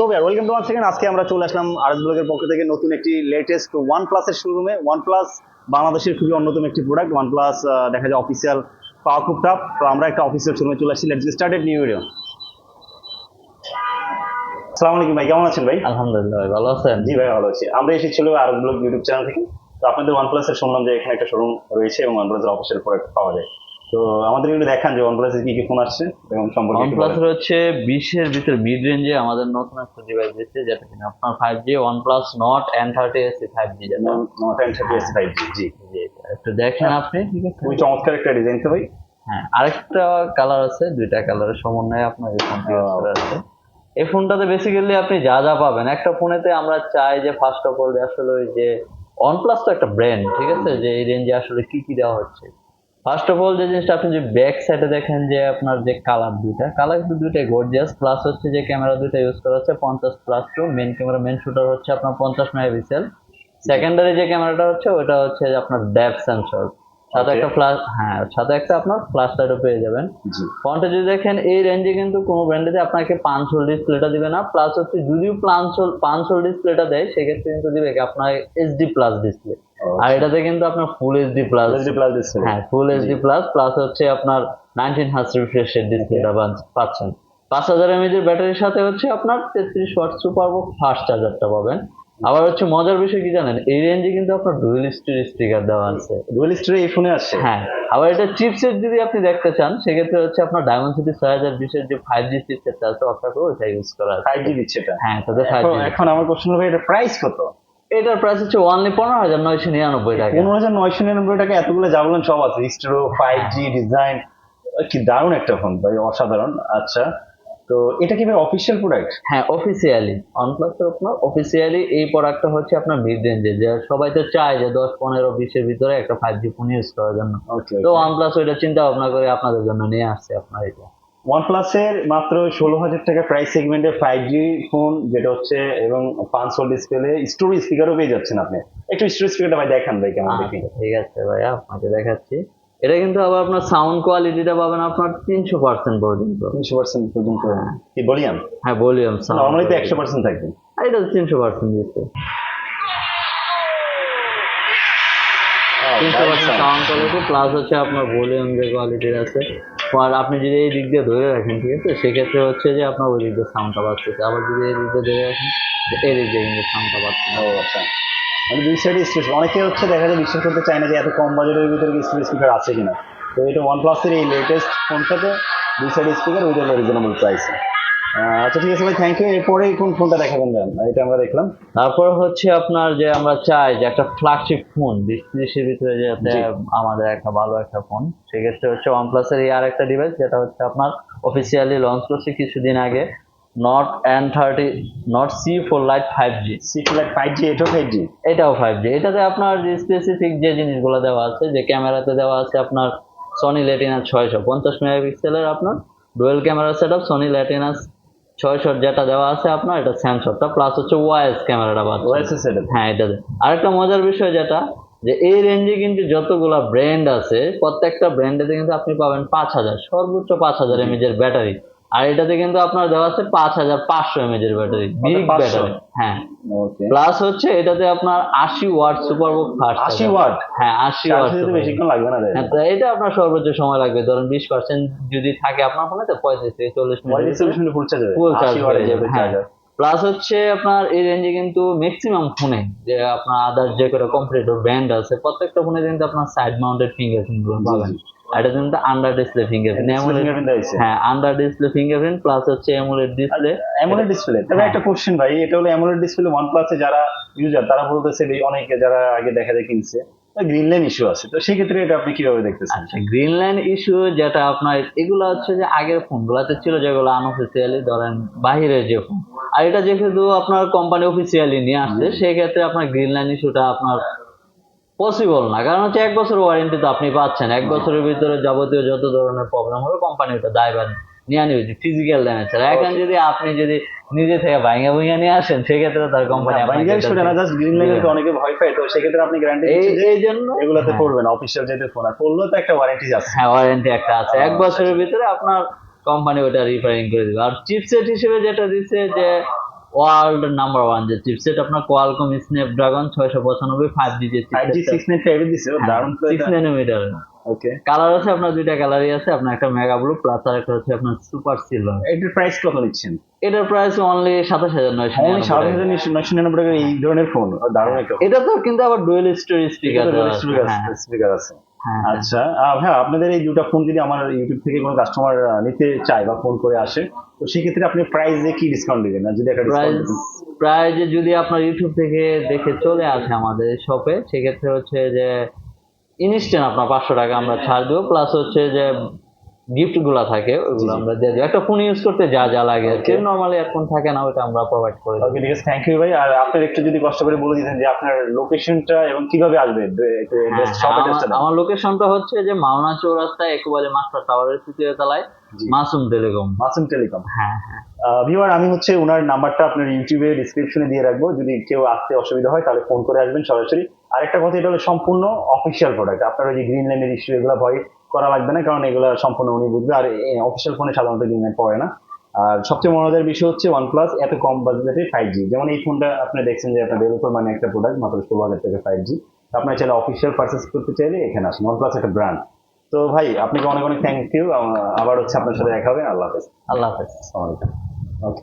So welcome to one second আজকে আমরা চলে আসলাম আর ব্লগের পক্ষ থেকে নতুন একটি লেটেস্ট ওয়ান প্লাসের শোরুমে ওয়ান প্লাস বাংলাদেশের খুবই অন্যতম একটি প্রোডাক্ট ওয়ান প্লাস দেখা যায় অফিসিয়াল পাওয়া খুব টাফ তো আমরা একটা অফিসিয়াল শোরুমে চলে আসছি। লেটস স্টার্টেড নিউ ভিডিও আসসালামু আলাইকুম ভাই কেমন আছেন ভাই? আলহামদুলিল্লাহ ভাই ভালো আছেন? জি ভাই ভালো আছি। আমরা এসেছিল আর ব্লগ ইউটিউব চ্যানেল থেকে। তো আপনাদের ওয়ান প্লাসের শুনলাম যে এখানে একটা শোরুম রয়েছে এবং ওয়ান প্লাসের অফিসিয়াল প্রোডাক্ট পাওয়া যায়। আমাদের একটু দেখান যে ওয়ান প্লাসের কি কি ফোন আসছে এবং সম্পর্কে OnePlus। এর হচ্ছে বিশের ভিতরে মিড রেঞ্জে আমাদের নতুন একটা ডিভাইস দিচ্ছে যেটা কিনা আপনার five G OnePlus Nord N thirty SE five G যেটা। Nord N thirty S five G. জি জি, একটু দেখেন আপনি ঠিক আছে? খুবই চমৎকার একটা ডিজাইন তো ভাই। হ্যাঁ আরেকটা কালার আছে দুইটা কালারের সমন্বয়ে আপনার এই ফোনটি আছে এই ফোনটাতে বেসিক্যালি আপনি যা যা পাবেন একটা ফোনেতে আমরা চাই যে ফার্স্ট অফ অল যে আসলে ওই যে OnePlus তো একটা ব্র্যান্ড ঠিক আছে? যে এই রেঞ্জে আসলে কি কি দেওয়া হচ্ছে। ফার্স্ট অফ অল যে জিনিসটা আপনি যে ব্যাক সাইডে দেখেন যে আপনার যে কালার দুইটা কালার কিন্তু দুইটাই গর্জিয়াস প্লাস হচ্ছে যে ক্যামেরা দুইটা ইউজ করা হচ্ছে, পঞ্চাশ plus two main camera main shooter হচ্ছে আপনার পঞ্চাশ মেগাপিক্সেল সেকেন্ডারি যে ক্যামেরাটা হচ্ছে ওটা হচ্ছে আপনার ড্যাপ সেন্সর সাথে একটা ফ্লাশ হ্যাঁ সাথে একটা আপনার ফ্লাশ লাইটও পেয়ে যাবেন। জি। ফ্রন্টে যদি দেখেন এই রেঞ্জে কিন্তু কোনো ব্র্যান্ডে আপনাকে পাঁচ হোল ডিসপ্লেটা দিবে না। প্লাস হচ্ছে যদিও পাঁচ হোল পাঁচ হোল ডিসপ্লেটা দেয় সেক্ষেত্রে কিন্তু দিবে আপনার এইচডি প্লাস ডিসপ্লে আর এটাতে কিন্তু আপনার full HD plus LG plus display হ্যাঁ ফুল এইচডি প্লাস প্লাস হচ্ছে আপনার নাইনটিন হার্স রিফ্রেশের ডিসপ্লেটা পাচ্ছেন। পাঁচ হাজার এমএজ এর ব্যাটারির সাথে হচ্ছে আপনার তেত্রিশ ওয়াট সুপার ফাস্ট চার্জারটা পাবেন। আবার হচ্ছে মজার বিষয় কি জানেন? এই রেঞ্জে কিন্তু আপনার ডুয়েল স্টোরি স্পিকার দেওয়া আছে। ডুয়েল স্টোরে এই ফোনে আসছে? হ্যাঁ। আবার এটা চিপসেট যদি আপনি দেখতে চান সেক্ষেত্রে হচ্ছে আপনার ডায়মন্ড সিটি ছয় হাজার বিশের যে ফাইভ জি চিপসেটটা আছে আপনাকে ওইটা ইউজ করা আছে। ফাইভ জি দিচ্ছে এটা? হ্যাঁ তাতে ফাইভ এখন জি এখন আমার কোশ্চেন হবে এটা প্রাইস কত? এটার প্রাইস হচ্ছে অনলি পনেরো হাজার নয়শো নিরানব্বই টাকা। পনেরো হাজার নয়শো নিরানব্বই টাকা এতগুলো যা বললেন সব আছে। স্টোরো ফাইভ জি ডিজাইন কি দারুণ একটা ফোন ভাই অসাধারণ। আচ্ছা তো এটা কি ভাই অফিসিয়াল প্রোডাক্ট হ্যাঁ অফিসিয়ালি OnePlus তো আপনার অফিসিয়ালি এই প্রোডাক্টটা হচ্ছে আপনার মিড রেঞ্জে যে সবাই তো চায় যে দশ পনেরো বিশের ভিতরে একটা ফাইভ জি ফোন ইউজ করার জন্য। তো OnePlus ওইটা চিন্তা ভাবনা করে আপনাদের জন্য নিয়ে আসছে আপনার এটা। ওয়ান প্লাসের মাত্র ষোলো হাজার টাকা প্রাইস সেগমেন্টে ফাইভ জি ফোন যেটা হচ্ছে এবং পাঁচ হোল ডিসপ্লে স্টোরি স্পিকারও পেয়ে যাচ্ছেন আপনি। একটু স্টোরি স্পিকারটা ভাই দেখান ভাই কেমন দেখি আচ্ছা, ঠিক আছে ভাইয়া আপনাকে দেখাচ্ছি। এটা কিন্তু আবার আপনার সাউন্ড কোয়ালিটিটা পাবেন আপনার তিনশো পার্সেন্ট পর্যন্ত। তিনশো পার্সেন্ট পর্যন্ত কি ভলিউম হ্যাঁ ভলিউম নর্মালি তো একশো পার্সেন্ট থাকবে। এটা তিনশো পার্সেন্ট দিচ্ছে। তিনশো পার্সেন্ট সাউন্ড কোয়ালিটি প্লাস হচ্ছে আপনার ভলিউম যে কোয়ালিটির আছে। আর আপনি যদি এই দিক দিয়ে ধরে রাখেন ঠিক আছে? সেক্ষেত্রে হচ্ছে যে আপনার ওই দিক দিয়ে সাউন্ডটা পাচ্ছে আবার যদি এই দিক দিয়ে ধরে রাখেন এই দিক দিয়ে কিন্তু সাউন্ডটা পাচ্ছে ও আচ্ছা। মানে দুই সাইডে স্পেস অনেকে হচ্ছে দেখা যায় বিশ্বাস করতে চায় না যে এত কম বাজেটের ভিতরে স্পিকার স্পিকার আছে কিনা। তো এটা ওয়ান প্লাসের এই লেটেস্ট ফোনটাতে দুই সাইডে স্পিকার উইথ রিজনেবল প্রাইস আচ্ছা ঠিক আছে ভাই থ্যাংক ইউ এরপরে কোন ফোনটা দেখাবেন যান এটা আমরা দেখলাম। তারপর হচ্ছে আপনার যে আমরা চাই যে একটা ফ্ল্যাগশিপ ফোন বিশ ত্রিশের ভিতরে যাতে। আমাদের একটা ভালো একটা ফোন সেক্ষেত্রে হচ্ছে ওয়ানপ্লাসের এই আর একটা ডিভাইস যেটা হচ্ছে আপনার অফিসিয়ালি লঞ্চ করছে কিছুদিন আগে। Nord N thirty Nord C four lite five G six lakh five G এটাও ফাইভ জি এটাও ফাইভ জি এটাতে আপনার যে স্পেসিফিক যে জিনিসগুলো দেওয়া আছে যে ক্যামেরাতে দেওয়া আছে আপনার সনি লেটিনাস ছয়শো পঞ্চাশ মেগাপিক্সেলের আপনার dual camera set up Sony লেটিনাস ছয়শো যেটা দেওয়া আছে আপনার এটা সেন্সরটা প্লাস হচ্ছে ওয়াইস ক্যামেরাটা বাদ ওএসএস সেটআপ হ্যাঁ এটাতে। আরেকটা মজার বিষয় যেটা যে এই রেঞ্জে কিন্তু যতগুলা ব্র্যান্ড আছে প্রত্যেকটা ব্র্যান্ডেতে কিন্তু আপনি পাবেন পাঁচ হাজার সর্বোচ্চ পাঁচ হাজার এমএজ এর ব্যাটারি আর এটাতে কিন্তু আপনার দেওয়া আছে পাঁচ হাজার পাঁচশো এমএজ এর ব্যাটারি বিগ ব্যাটারি হ্যাঁ। প্লাস হচ্ছে এটাতে আপনার আশি ওয়াট সুপার বুক ফাস্ট 80 watt? হ্যাঁ আশি ওয়াট বেশিক্ষণ লাগবে না হ্যাঁ এটা আপনার সর্বোচ্চ সময় লাগবে। ধরেন বিশ পার্সেন্ট যদি থাকে আপনার ফোনে তো পঁয়ত্রিশ থেকে চল্লিশ মিনিট। ফুল চার্জ হবে ফুল চার্জ 80 ওয়াটের যে হ্যাঁ। প্লাস হচ্ছে আপনার এই রেঞ্জে কিন্তু ম্যাক্সিমাম ফোনে যে আপনার আদার যে কোনো কম্পিউটার ব্র্যান্ড আছে প্রত্যেকটা ফোনে কিন্তু আপনার সাইড মাউন্টেড ফিঙ্গারপ্রিন্টগুলো পাবেন। এটা কিন্তু আন্ডার ডিসপ্লে ফিঙ্গারপ্রিন্ট হ্যাঁ আন্ডার ডিসপ্লে ফিঙ্গারপ্রিন্ট প্লাস হচ্ছে এমুলেট ডিসপ্লে অ্যামোলেড ডিসপ্লে তবে হ্যাঁ। একটা কোশ্চেন ভাই এটা হলো অ্যামোলেড ডিসপ্লে ওয়ান প্লাসে যারা ইউজার তারা বলতেছে যে অনেকে যারা আগে দেখা যায় কিনছে গ্রিন লাইন ইস্যু আছে। তো সেক্ষেত্রে এটা আপনি কীভাবে দেখতেছেন? আচ্ছা গ্রিন লাইন ইস্যু যেটা আপনার এগুলো হচ্ছে যে আগের ফোনগুলোতে ছিল যেগুলো আনঅফিসিয়ালি ধরেন বাহিরের যে ফোন আর এটা যেহেতু আপনার কোম্পানি অফিসিয়ালি নিয়ে আসছে সেক্ষেত্রে আপনার গ্রিন লাইন ইস্যুটা আপনার পসিবল না কারণ হচ্ছে এক বছর ওয়ারেন্টি তো আপনি পাচ্ছেন। এক বছরের ভিতরে যাবতীয় যত ধরনের প্রবলেম হবে কোম্পানি ওটা দায়ভার নিয়ে নিবে ফিজিক্যাল ড্যামেজ ছাড়া। এখন যদি আপনি যদি নিজে থেকে ভাঙা ভুঙা নিয়ে আসেন সেক্ষেত্রে তার কোম্পানি জাস্ট গ্রিন লাইনের অনেকে ভয় পায় তো সেক্ষেত্রে আপনি গ্যারান্টি এই জন্য এগুলাতে হ্যাঁ। পড়বেন অফিসিয়াল যেহেতু ফোন আর পড়লেও তো একটা ওয়ারেন্টি আছে। হ্যাঁ ওয়ারেন্টি একটা আছে। এক আচ্ছা, বছরের ভিতরে আপনার কোম্পানি ওটা রিপেয়ারিং করে দিবে। আর চিপসেট হিসেবে যেটা দিচ্ছে যে ওয়ার্ল্ড নাম্বার ওয়ান যে চিপসেট আপনার কোয়ালকম স্ন্যাপড্রাগন ছয়শো পঁচানব্বই ফাইভ জি যে ওকে কালার আছে আপনার দুইটা কালারই আছে আপনার একটা মেগা ব্লু প্লাস আর একটা হচ্ছে আপনার সুপার সিলভার এটার প্রাইস কত নিচ্ছেন? এটার প্রাইস অনলি সাতাশ হাজার নয়শো অনলি সাত হাজার নয়শো নিরানব্বই টাকার এই ধরনের ফোন দারুণ একটা এটা তো কিন্তু আবার ডুয়েল স্টোরি স্পিকার স্পিকার আছে। আচ্ছা হ্যাঁ আপনাদের এই দুটা ফোন যদি আমার ইউটিউব থেকে কোনো কাস্টমার নিতে চায় বা ফোন করে আসে তো সেক্ষেত্রে আপনি প্রাইসে কি ডিসকাউন্ট দিবেন? যদি একটা ডিসকাউন্ট প্রায় যে যদি আপনার ইউটিউব থেকে দেখে চলে আসে আমাদের শপে সেক্ষেত্রে হচ্ছে যে ইনস্ট্যান্ট আপনার পাঁচশো টাকা আমরা ছাড় দেবো প্লাস হচ্ছে যে গিফটগুলা থাকে ওগুলো আমরা দিয়ে দেবো। একটা ফোন ইউজ করতে যা যা লাগে আর কি। নর্মালি এখন থাকে না ওটা আমরা প্রোভাইড করে দিই ওকে ঠিক আছে। থ্যাংক ইউ ভাই। আর আপনার একটু যদি কষ্ট করে বলে দিতেন যে আপনার লোকেশনটা এবং কীভাবে আসবে? হ্যাঁ, শপ আমার- লোকেশনটা হচ্ছে যে মাওনা চৌরাস্তায় একেবারে মাস্টার টাওয়ারের তৃতীয় তলায় মাসুম টেলিকম। মাসুম টেলিকম। হ্যাঁ হ্যাঁ। ভিউয়ার আমি হচ্ছে ওনার নাম্বারটা আপনার ইউটিউবে ডিসক্রিপশনে দিয়ে রাখব। যদি কেউ আসতে অসুবিধা হয় তাহলে ফোন করে আসবেন সরাসরি। আরেকটা কথা এটা হলো সম্পূর্ণ অফিসিয়াল প্রোডাক্ট আপনার ওই যে গ্রিন লাইনের ইস্যু এগুলো ভয় করা লাগবে না কারণ এগুলো সম্পূর্ণ উনি বুঝবে। আর অফিসিয়াল ফোনে সাধারণত লাইন পড়ে না। আর সবচেয়ে মজাদার বিষয় হচ্ছে ওয়ানপ্লাস এত কম বাজেটে ফাইভ জি যেমন এই ফোনটা আপনি দেখছেন যে আপনার ডেভেলপার মানে একটা প্রোডাক্ট মাত্র ষোলো হাজার টাকা ফাইভ জি আপনার চাইলে অফিসিয়াল পারচেস করতে চাইলে এখানে আসেন। ওয়ানপ্লাস একটা ব্র্যান্ড তো ভাই আপনাকে অনেক অনেক থ্যাংক ইউ আবার হচ্ছে আপনার সাথে দেখা হবে। আল্লাহ হাফেজ। আল্লাহ হাফেজ। আসসালামু আলাইকুম। ওকে